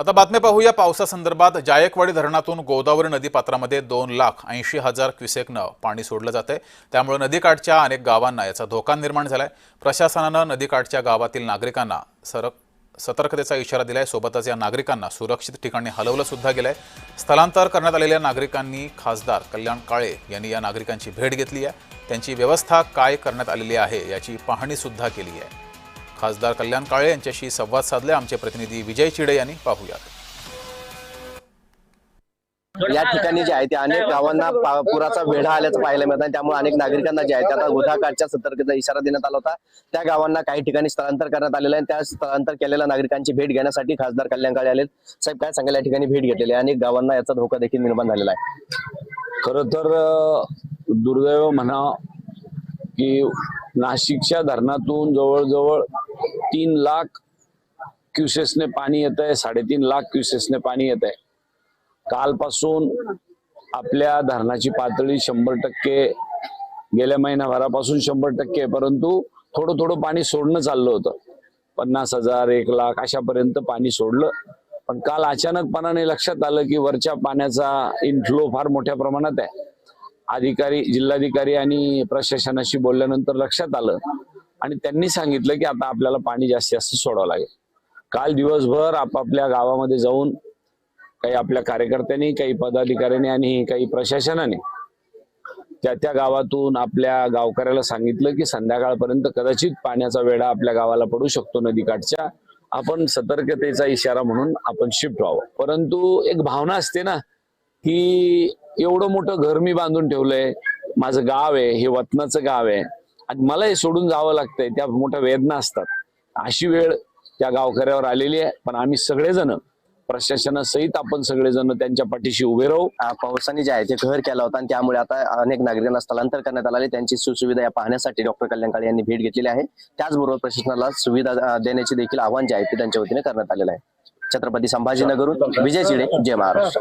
आता बातम्या पाहूया. पावसासंदर्भात जायकवाडी धरणातून गोदावरी नदीपात्रामध्ये दोन लाख ऐंशी हजार क्युसेकनं पाणी सोडलं जातंय. त्यामुळे नदीकाठच्या अनेक गावांना याचा धोका निर्माण झालाय. प्रशासनानं नदीकाठच्या गावातील नागरिकांना सरक सतर्कतेचा इशारा दिलाय. सोबतच या नागरिकांना सुरक्षित ठिकाणी हलवलं सुद्धा गेलंय. स्थलांतर करण्यात आलेल्या नागरिकांनी खासदार कल्याण काळे यांनी या नागरिकांची भेट घेतली आहे. त्यांची व्यवस्था काय करण्यात आलेली आहे याची पाहणीसुद्धा केली आहे. खासदार कल्याण काळे यांच्याशी संवाद साधले. आमचे प्रतिनिधी विजय चिडे यांनी पाहूयात. या ठिकाणी जे आहे ते अनेक गावांना पुराचा वेढा आल्याचं पाहायला मिळत आहे त्यामुळे अनेक नागरिकांना जे आहे आता गुन्हाकारच्या सतर्कतेचा इशारा देण्यात आला होता. त्या गावांना काही ठिकाणी स्थलांतर करण्यात आलेलं आहे त्या स्थलांतर केलेल्या नागरिकांची भेट घेण्यासाठी खासदार कल्याण काळे आले साहेब काय सांगायला या ठिकाणी भेट घेतलेली आहे अनेक गावांना याचा धोका देखील निर्माण झालेला आहे. खर तर दुर्दैव म्हणा की नाशिकच्या धरणातून जवळजवळ तीन लाख क्युसेसने पाणी येत आहे साडेतीन लाख क्युसेसने पाणी येत आहे. कालपासून आपल्या धरणाची पातळी शंभर टक्के गेल्या महिनाभरापासून शंभर टक्के परंतु थोडं थोडं पाणी सोडणं चाललं होतं. पन्नास हजार एक लाख अशापर्यंत पाणी सोडलं. पण काल अचानकपणाने लक्षात आलं की वरच्या पाण्याचा इनफ्लो फार मोठ्या प्रमाणात आहे. अधिकारी जिल्हाधिकारी आणि प्रशासनाशी बोलल्यानंतर लक्षात आलं आणि त्यांनी सांगितलं की आता आपल्याला पाणी जास्तीत जास्त सोडावं लागेल. काल दिवसभर आपापल्या गावामध्ये जाऊन काही आपल्या कार्यकर्त्यांनी काही पदाधिकाऱ्यांनी आणि काही प्रशासनाने त्या त्या गावातून आपल्या गावकऱ्याला सांगितलं की संध्याकाळपर्यंत कदाचित पाण्याचा वेढा आपल्या गावाला पडू शकतो नदीकाठच्या. आपण सतर्कतेचा इशारा म्हणून आपण शिफ्ट व्हावं. परंतु एक भावना असते ना की एवढं मोठं घर मी बांधून ठेवलंय माझं गाव आहे हे वतनाचं गाव आहे. आणि सोडून जावं लागतंय. त्या मोठ्या वेदना असतात. अशी वेळ त्या गावकऱ्यावर आलेली आहे. पण आम्ही सगळेजण प्रशासनासहित आपण सगळेजण त्यांच्या पाठीशी उभे राहू. पावसाने जे आहे ते कहर केला होता आणि त्यामुळे आता अनेक नागरिकांना स्थलांतर करण्यात आले त्यांची सुसुविधा या पाहण्यासाठी डॉक्टर कल्याण काळे यांनी भेट घेतलेली आहे. त्याचबरोबर प्रशासनाला सुविधा देण्याचे देखील आव्हान जे आहे ते त्यांच्या वतीने करण्यात आलेलं आहे. छत्रपती संभाजीनगरहून विजय चिडे जय महाराष्ट्र.